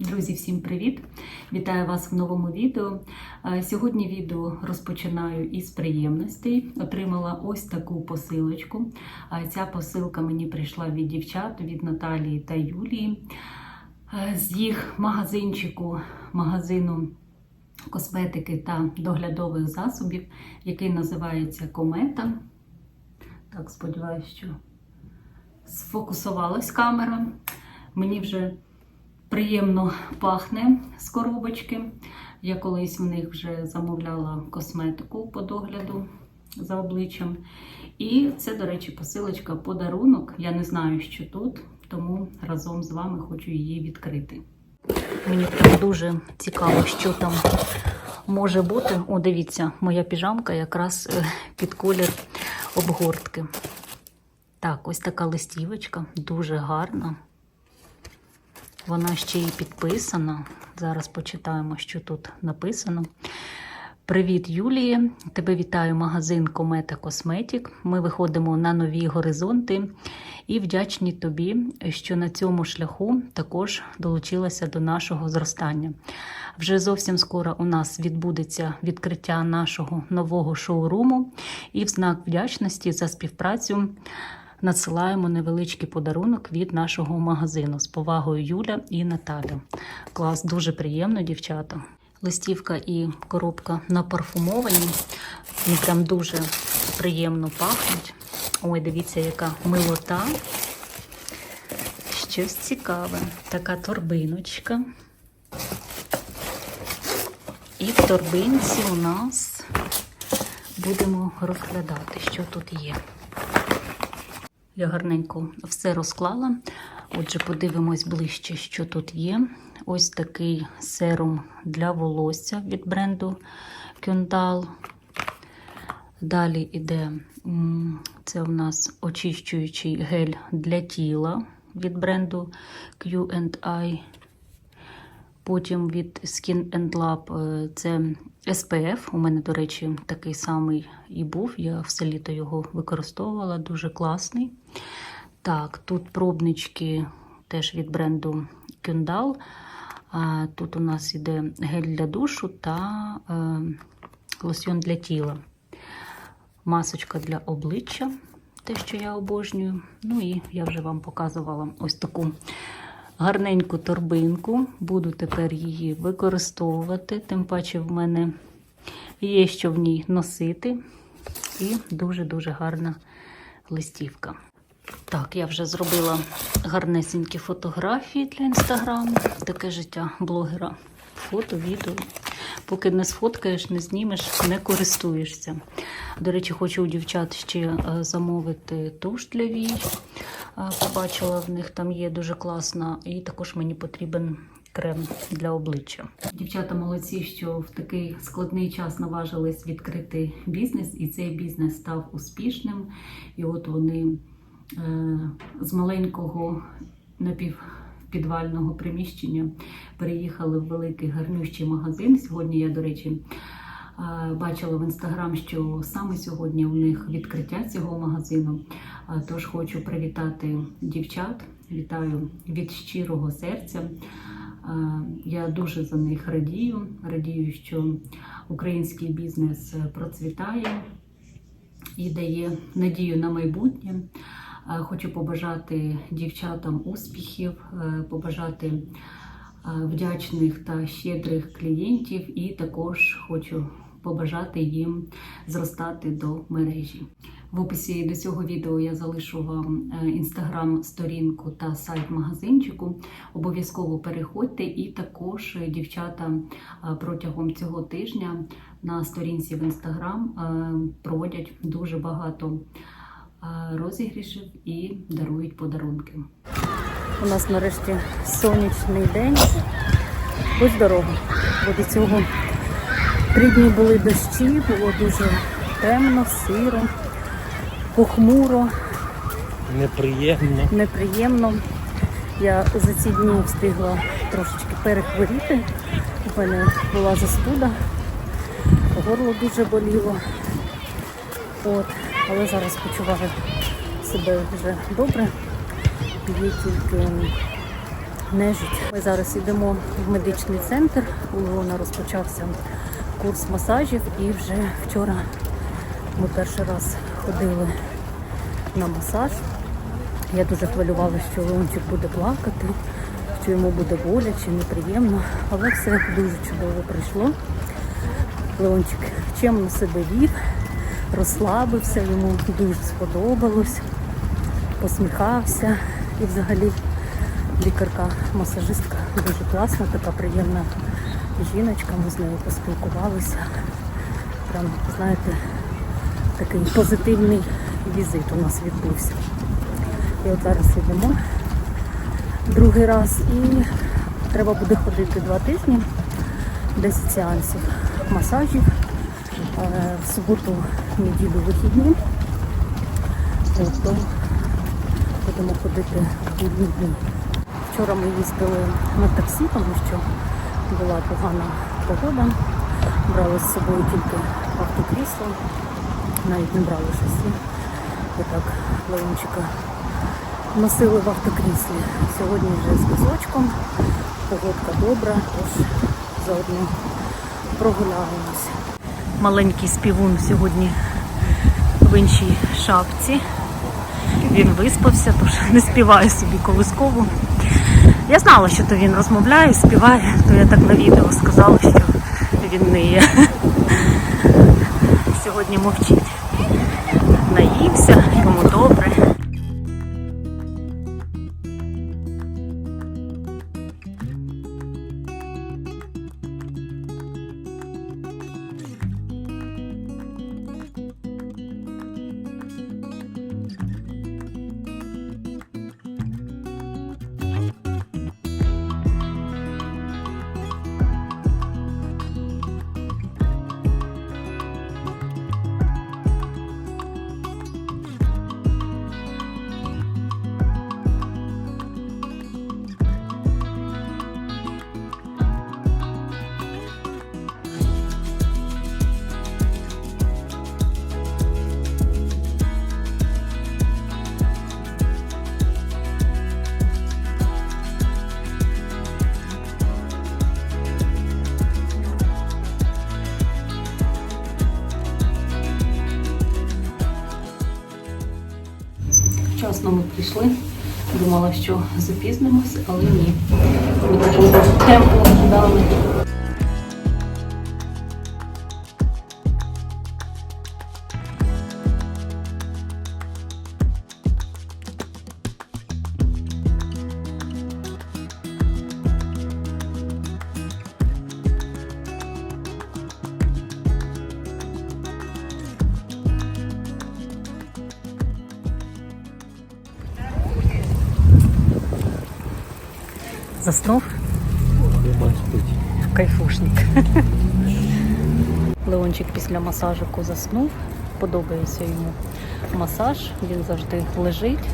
Друзі, всім привіт! Вітаю вас в новому відео. Е, Сьогодні відео розпочинаю із приємностей. Отримала ось таку посилочку. Е, Ця посилка мені прийшла від дівчат, від Наталії та Юлії. Е, З їх магазинчику, магазину косметики та доглядових засобів, який називається Комета. Так, сподіваюся, що сфокусувалась камера. Мені вже приємно пахне з коробочки. Я колись в них вже замовляла косметику по догляду за обличчям. І це, до речі, посилочка подарунок. Я не знаю, що тут, тому разом з вами хочу її відкрити. Мені дуже цікаво, що там може бути. О, дивіться, моя піжамка якраз е, під колір обгортки. Так, ось така листівочка, дуже гарна. Вона ще й підписана. Зараз почитаємо, що тут написано. Привіт, Юлії! Тебе вітаю магазин Комета Косметік. Ми виходимо на нові горизонти і вдячні тобі, що на цьому шляху також долучилася до нашого зростання. Вже зовсім скоро у нас відбудеться відкриття нашого нового шоуруму, і в знак вдячності за співпрацю надсилаємо невеличкий подарунок від нашого магазину з повагою Юля і Наталя. Клас, дуже приємно, дівчата. Листівка і коробка напарфумовані. Вони прям дуже приємно пахнуть. Ой, дивіться, яка милота. Щось цікаве. Така торбиночка. І в торбинці у нас будемо розглядати, що тут є. Я гарненько все розклала. Отже, подивимось ближче, що тут є. Ось такий серум для волосся від бренду Кюндал. Далі йде це у нас очищуючий гель для тіла від бренду Q&I. Потім від Skin and Lab е, це SPF. У мене, до речі, такий самий і був. Я все літо його використовувала, дуже класний. Так, тут пробнички теж від бренду Kyundal. Тут у нас іде гель для душу та е, лосьон для тіла. Масочка для обличчя, те, що я обожнюю. Ну і я вже вам показувала ось таку гарненьку торбинку. Буду тепер її використовувати, тим паче в мене є що в ній носити. І дуже-дуже гарна листівка. Так, я вже зробила гарнесенькі фотографії для інстаграму. Таке життя блогера. Фото, відео. Поки не сфоткаєш, не знімеш, не користуєшся. До речі, хочу у дівчат ще е, замовити туш для вій. Е, Побачила, в них там є дуже класна. І також мені потрібен крем для обличчя. Дівчата молодці, що в такий складний час наважились відкрити бізнес, і цей бізнес став успішним. І от вони е, з маленького напівпідвального приміщення переїхали в великий гарнющий магазин. Сьогодні я, до речі, е, бачила в інстаграм, що саме сьогодні у них відкриття цього магазину. Е, Тож хочу привітати дівчат. Вітаю від щирого серця. Е, Я дуже за них радію. Радію, що український бізнес процвітає і дає надію на майбутнє. Е, Хочу побажати дівчатам успіхів, е, побажати е, вдячних та щедрих клієнтів, і також хочу побажати їм зростати до мережі. В описі до цього відео я залишу вам інстаграм-сторінку та сайт магазинчику. Обов'язково переходьте, і також дівчата протягом цього тижня на сторінці в інстаграм проводять дуже багато розігрішів і дарують подарунки. У нас нарешті сонячний день. Будь здорова. Бо до цього три дні були дощі, було дуже темно, сиро, похмуро, Неприємно. неприємно. Я за ці дні встигла трошечки перехворіти. У мене була застуда, горло дуже боліло. От. Але зараз почуваю себе вже добре. Є тільки нежить. Ми зараз йдемо в медичний центр. У Леона розпочався курс масажів і вже вчора ми перший раз ходили на масаж. Я дуже хвилювалася, що Леончик буде плакати, що йому буде боляче, неприємно, але все дуже чудово прийшло. Леончик чемно себе вів, розслабився, йому дуже сподобалось, посміхався. І взагалі лікарка-масажистка дуже класна, така приємна жіночка. Ми з нею поспілкувалися. Прям, знаєте, такий позитивний візит у нас відбувся. І от зараз йдемо другий раз і треба буде ходити два тижні, 10 сеансів масажів. В суботу, неділю вихідні. Тобто будемо ходити в будні дні. Вчора ми їздили на таксі, тому що була погана погода. Брали з собою тільки автокрісло, навіть не брали шасі. І так Леончика носили в автокріслі. Сьогодні вже з візочком, погодка добра, тож заодно прогуляємося. Маленький співун сьогодні в іншій шапці. Він виспався, тож не співає собі колискову. Я знала, що то він розмовляє, співає, то я так на відео сказала, що він не є. Сьогодні мовчить. Наївся, прийшли. Думала, що запізнимось, але ні. Ми таким темпом кидали. Заснув кайфушник. Леончик після масажику заснув. Подобається йому масаж. Він завжди лежить,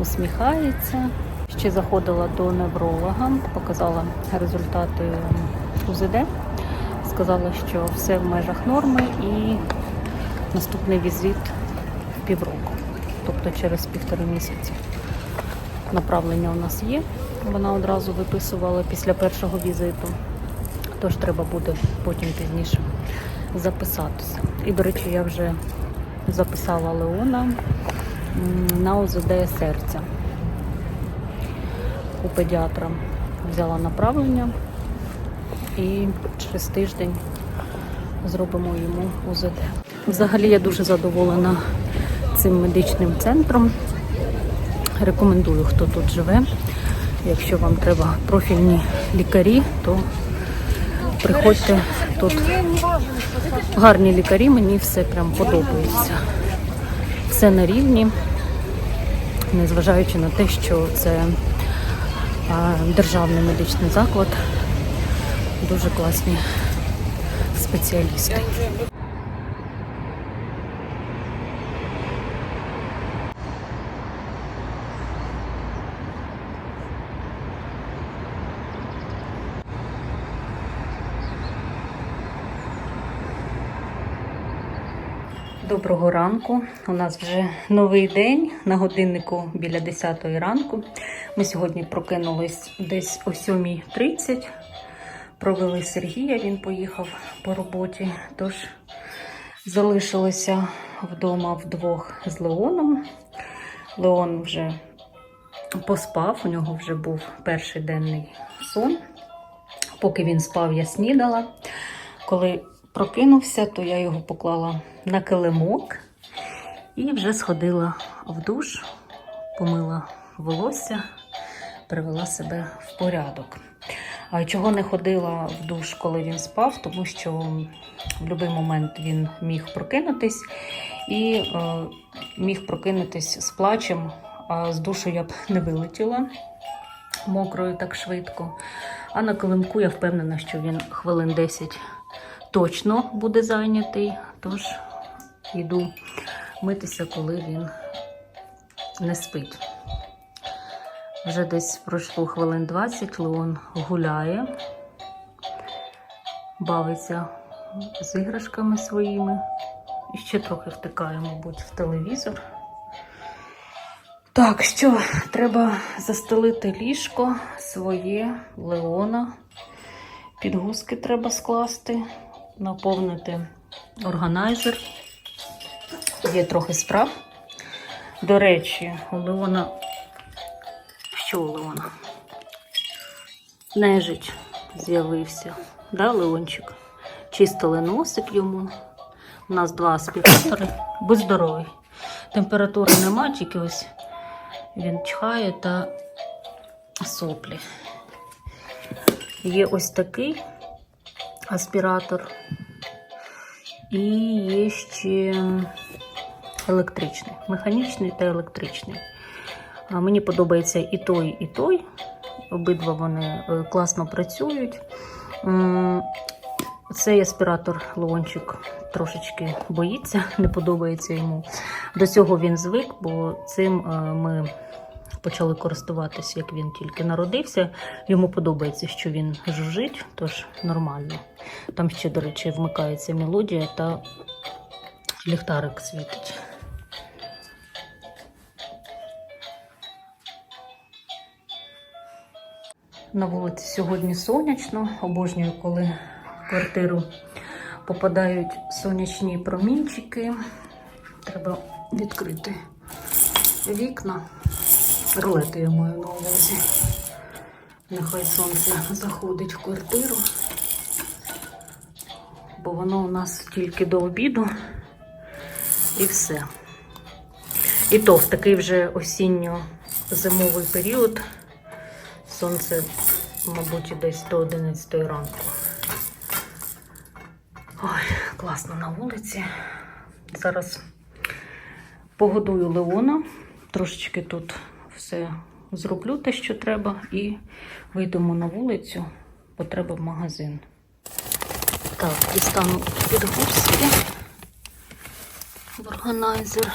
усміхається. Ще заходила до невролога, показала результати УЗД. Сказала, що все в межах норми і наступний візит в півроку, тобто через півтори місяці. Направлення у нас є. Вона одразу виписувала після першого візиту. Тож треба буде потім пізніше записатися. І, до речі, я вже записала Леона на ОЗД серця. У педіатра взяла направлення і через тиждень зробимо йому УЗД. Взагалі я дуже задоволена цим медичним центром. Рекомендую, хто тут живе. Якщо вам треба профільні лікарі, то приходьте тут. Гарні лікарі, мені все прям подобається. Все на рівні, незважаючи на те, що це державний медичний заклад. Дуже класні спеціалісти. Доброго ранку. У нас вже новий день на годиннику біля 10 ранку. Ми сьогодні прокинулись десь о 7.30. Провели Сергія, він поїхав по роботі. Тож залишилися вдома вдвох з Леоном. Леон вже поспав, у нього вже був перший денний сон. Поки він спав, я снідала. Коли прокинувся, то я його поклала на килимок і вже сходила в душ, помила волосся, привела себе в порядок. Чого не ходила в душ, коли він спав, тому що в будь-який момент він міг прокинутись і е, міг прокинутись з плачем, а з душу я б не вилетіла мокрою так швидко. А на килимку я впевнена, що він хвилин 10 точно буде зайнятий. Тож йду митися, коли він не спить. Вже десь пройшло хвилин 20, Леон гуляє, бавиться з іграшками своїми. І ще трохи втикає, мабуть, в телевізор. Так, що, треба застелити ліжко своє Леона. Підгузки треба скласти, наповнити органайзер. Є трохи справ. До речі, у Леона. Що у Леона? Нежить з'явився. Да, Леончик? Чистили носик йому. У нас два аспіратори. Будь здоровий. Температури нема, тільки ось він чхає та соплі. Є ось такий аспіратор. І є ще електричний, механічний та електричний. Мені подобається і той, і той. Обидва вони е, класно працюють. Цей аспіратор Леончик трошечки боїться, не подобається йому. До цього він звик, бо цим е, ми почали користуватися, як він тільки народився. Йому подобається, що він жужить, тож нормально. Там ще, до речі, вмикається мелодія та ліхтарик світить. На вулиці сьогодні сонячно. Обожнюю, коли в квартиру попадають сонячні промінчики. Треба відкрити вікна. Ролети я маю на увазі. Нехай сонце заходить в квартиру, бо воно у нас тільки до обіду і все. І то в такий вже осінньо-зимовий період сонце, мабуть, десь до 11 ранку. Ой, класно на вулиці. Зараз погодую Леона. Трошечки тут все зроблю те, що треба, і вийдемо на вулицю, бо треба в магазин. Так, дістану підгузки в органайзер.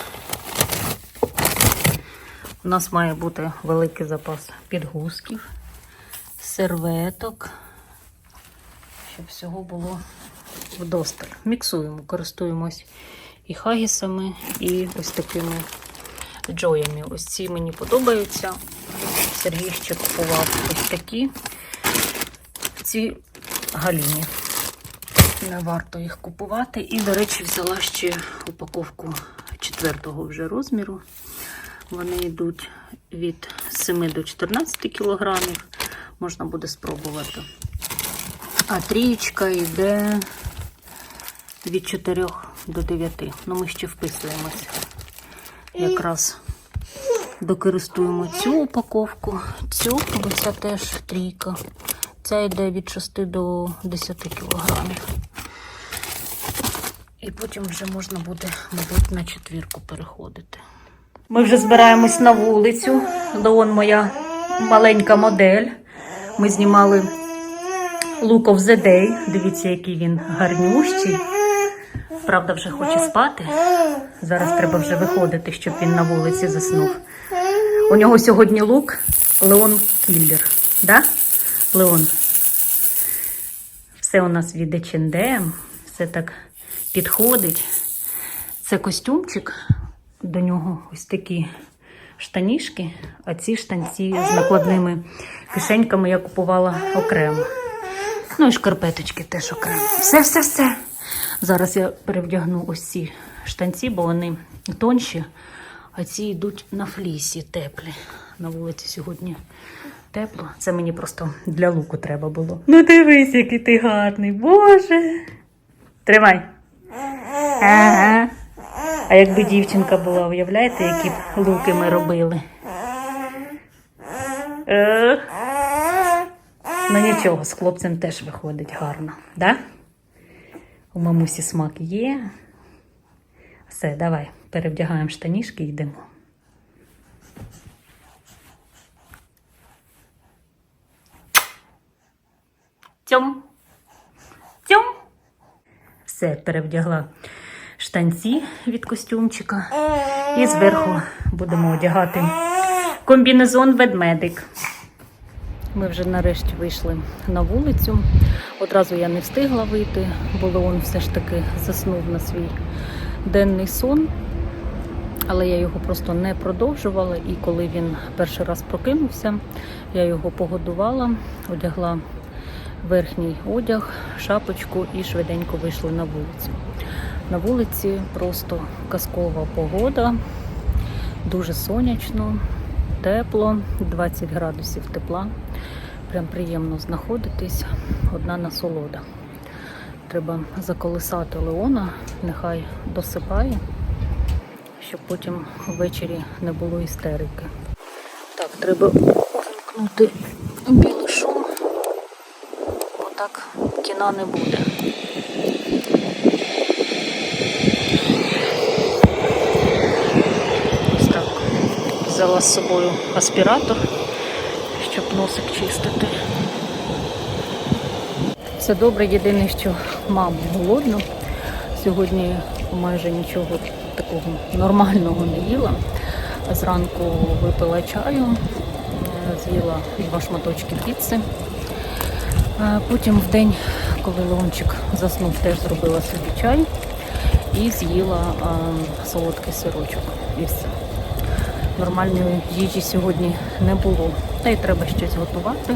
У нас має бути великий запас підгузків, серветок, щоб всього було вдосталь. Міксуємо, користуємось і хагісами, і ось такими джоями. Ось ці мені подобаються. Сергій ще купував ось такі. Ці галіні. Не варто їх купувати. І, до речі, взяла ще упаковку четвертого вже розміру. Вони йдуть від 7 до 14 кілограмів. Можна буде спробувати. А трієчка йде від 4 до 9. Ну, ми ще вписуємося. Якраз докористуємо цю упаковку, цю, бо це теж трійка. Ця йде від 6 до 10 кілограмів. І потім вже можна буде, мабуть, на четвірку переходити. Ми вже збираємось на вулицю. Леон моя маленька модель. Ми знімали Look of the Day. Дивіться, який він гарнющий. Правда, вже хоче спати. Зараз треба вже виходити, щоб він на вулиці заснув. У нього сьогодні лук Леон Кіллер. Да? Леон. Все у нас від H&M, все так підходить. Це костюмчик, до нього ось такі штанішки, а ці штанці з накладними кишеньками я купувала окремо. Ну і шкарпеточки теж окремо. Все, все, все. Зараз я перевдягну ось ці штанці, бо вони тонші, а ці йдуть на флісі теплі. На вулиці сьогодні тепло. Це мені просто для луку треба було. Ну дивись, який ти гарний, Боже. Тримай. Ага. А якби дівчинка була, уявляєте, які б луки ми робили? Ну нічого, з хлопцем теж виходить гарно, да? У мамусі смак є. Все, давай, перевдягаємо штанішки і йдемо. Тьом. Тьом. Все, перевдягла штанці від костюмчика. І зверху будемо одягати комбінезон ведмедик. Ми вже нарешті вийшли на вулицю. Одразу я не встигла вийти, бо Леон все ж таки заснув на свій денний сон. Але я його просто не продовжувала. І коли він перший раз прокинувся, я його погодувала, одягла верхній одяг, шапочку і швиденько вийшли на вулицю. На вулиці просто казкова погода, дуже сонячно, тепло, 20 градусів тепла. Прям приємно знаходитись, одна насолода. Треба заколисати Леона, нехай досипає, щоб потім ввечері не було істерики. Так, треба увімкнути білий шум, бо так кіна не буде. Ось так. Взяла з собою аспіратор, щоб носик чистити. Це добре, єдине, що мама голодна. Сьогодні майже нічого такого нормального не їла. Зранку випила чаю, е, з'їла два шматочки піци. Е, Потім в день, коли Леончик заснув, теж зробила собі чай і з'їла е, солодкий сирочок. І все. Нормальної їжі сьогодні не було. Та й треба щось готувати,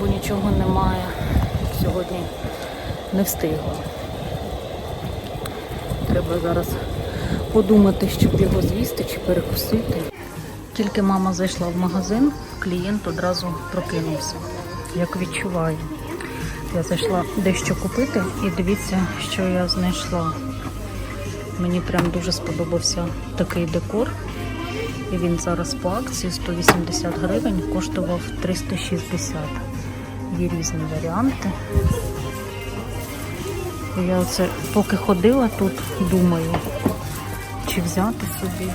бо нічого немає. Сьогодні не встигла. Треба зараз подумати, щоб його з'їсти чи перекусити. Тільки мама зайшла в магазин, клієнт одразу прокинувся. Як відчуваю. Я зайшла дещо купити і дивіться, що я знайшла. Мені прям дуже сподобався такий декор. Він зараз по акції 180 гривень, коштував 360. Є різні варіанти. Я оце поки ходила тут, думаю, чи взяти собі.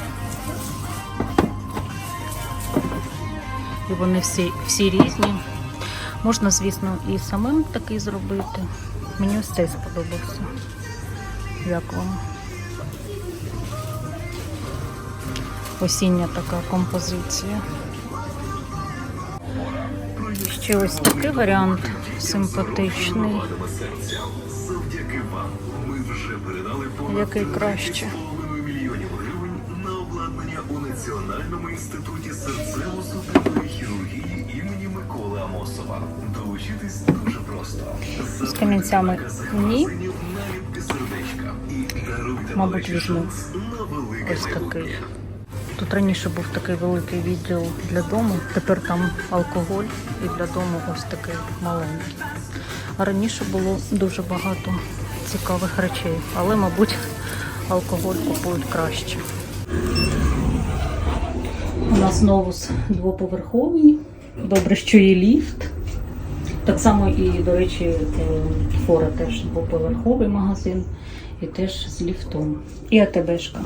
І вони всі, всі різні. Можна, звісно, і самим такий зробити. Мені ось цей сподобався. Як вам? Осіння така композиція. Ще ось такий варіант симпатичний. Який краще. 3,5 мільйонів гривень на обладнання у Національному інституті серцево-судинної хірургії імені Миколи Амосова. Долучитись дуже просто. З камінцями ні. Мабуть, візьму. Ось такий. Тут раніше був такий великий відділ для дому, тепер там алкоголь і для дому ось такий маленький. А раніше було дуже багато цікавих речей, але, мабуть, алкоголь купують краще. У нас знову двоповерховий. Добре, що є ліфт. Так само і, до речі, е, фора теж двоповерховий магазин і теж з ліфтом. І АТБшка.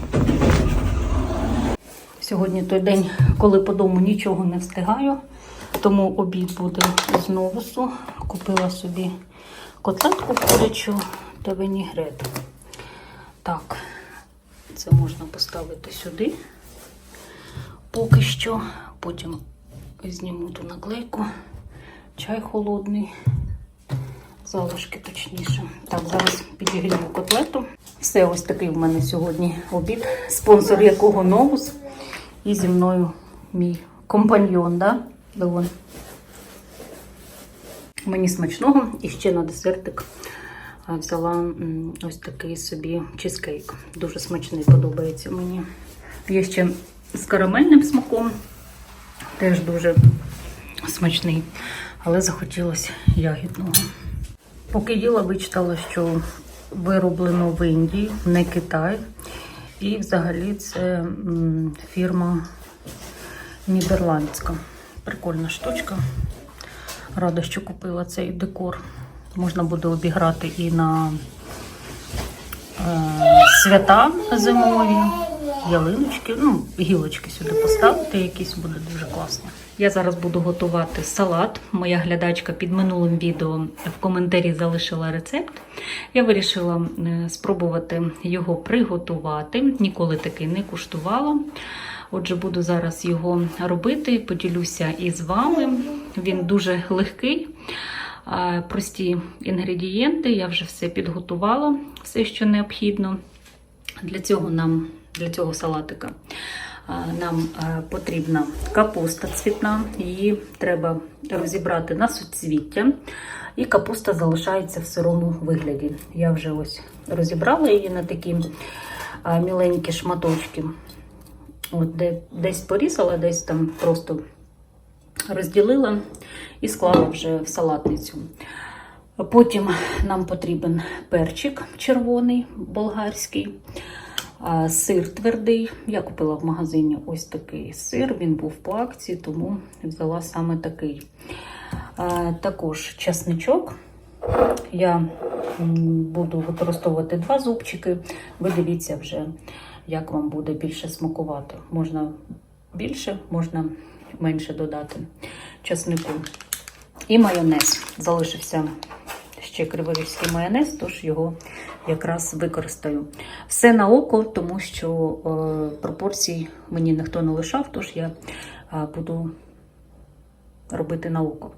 Сьогодні той день, коли по дому нічого не встигаю, тому обід буде з новусу. Купила собі котлетку курячу та вінігрет. Так, це можна поставити сюди. Поки що. Потім зніму ту наклейку. Чай холодний. залишки точніше. Так, зараз підігрію котлету. Все, ось такий в мене сьогодні обід, спонсор якого новус. І зі мною мій компаньйон, да? Леон. Мені смачного і ще на десертик взяла ось такий собі чизкейк. Дуже смачний, подобається мені. Є ще з карамельним смаком, теж дуже смачний, але захотілося ягідного. Поки їла, вичитала, що вироблено в Індії, не Китай. І взагалі це фірма нідерландська. Прикольна штучка. Рада, що купила цей декор. Можна буде обіграти і на е, свята зимові, ялиночки, ну, гілочки сюди поставити, якісь буде дуже класно. Я зараз буду готувати салат. Моя глядачка під минулим відео в коментарі залишила рецепт. Я вирішила е, спробувати його приготувати. Ніколи такий не куштувала. Отже, буду зараз його робити, поділюся із вами. Він дуже легкий, прості інгредієнти. Я вже все підготувала, все, що необхідно. Для цього нам, для цього салатика, нам потрібна капуста цвітна. Її треба розібрати на суцвіття. І капуста залишається в сирому вигляді. Я вже ось розібрала її на такі міленькі шматочки. От де, десь порізала, десь там просто розділила і склала вже в салатницю. Потім нам потрібен перчик червоний, болгарський, сир твердий. Я купила в магазині ось такий сир, він був по акції, тому взяла саме такий. Також часничок. Я буду використовувати два зубчики. Ви дивіться вже, як вам буде більше смакувати. Можна більше, можна менше додати часнику. І майонез. Залишився ще криворізький майонез, тож його якраз використаю. Все на око, тому що е, пропорцій мені ніхто не лишав, тож я е, буду робити на око.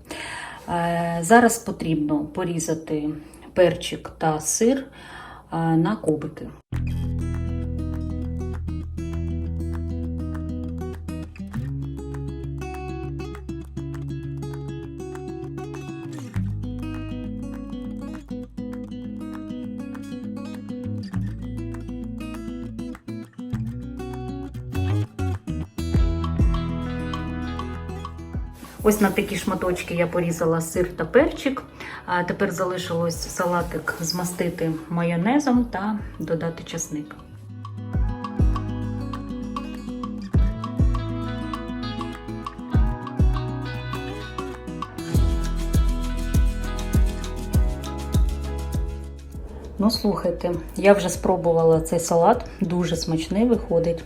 Е, Зараз потрібно порізати перчик та сир на кубики. Ось на такі шматочки я порізала сир та перчик. А тепер залишилось салатик змастити майонезом та додати часник. Ну, слухайте, я вже спробувала цей салат, дуже смачний виходить.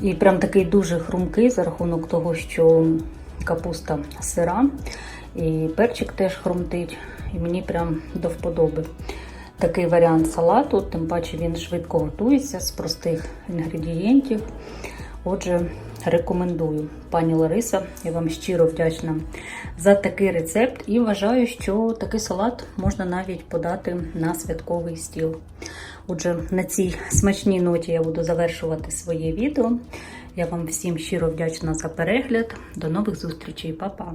І прям такий дуже хрумкий за рахунок того, що капуста сира, і перчик теж хрумтить, і мені прям до вподоби. Такий варіант салату, тим паче він швидко готується з простих інгредієнтів. Отже, рекомендую. Пані Лариса, я вам щиро вдячна за такий рецепт і вважаю, що такий салат можна навіть подати на святковий стіл. Отже, на цій смачній ноті я буду завершувати своє відео. Я вам всім щиро вдячна за перегляд. До нових зустрічей, Па-па!